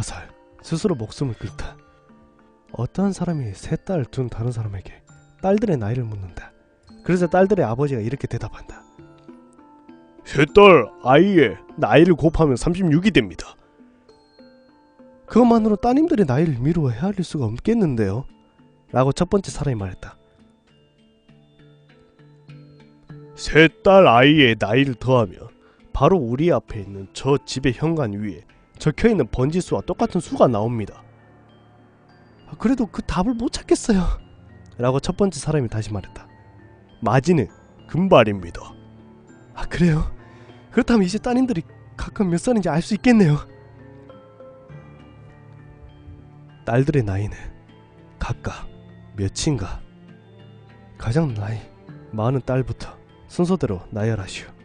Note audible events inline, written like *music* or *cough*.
자살, 스스로 목숨을 끊다. 어떠한 사람이 세 딸 둔 다른 사람에게 딸들의 나이를 묻는다. 그래서 딸들의 아버지가 이렇게 대답한다. 세 딸 아이의 나이를 곱하면 36이 됩니다. 그것만으로 따님들의 나이를 미루어 헤아릴 수가 없겠는데요. 라고 첫 번째 사람이 말했다. 세 딸 아이의 나이를 더하면 바로 우리 앞에 있는 저 집의 현관 위에 적혀 있는 번지 수와 똑같은 수가 나옵니다. 아, 그래도 그 답을 못 찾겠어요. *laughs* 라고 첫 번째 사람이 다시 말했다. 마지는 금발입니다. 아 그래요? 그렇다면 이제 따님들이 각각 몇 살인지 알 수 있겠네요. 딸들의 나이는 각각 몇인가? 가장 나이 많은 딸부터 순서대로 나열하시오.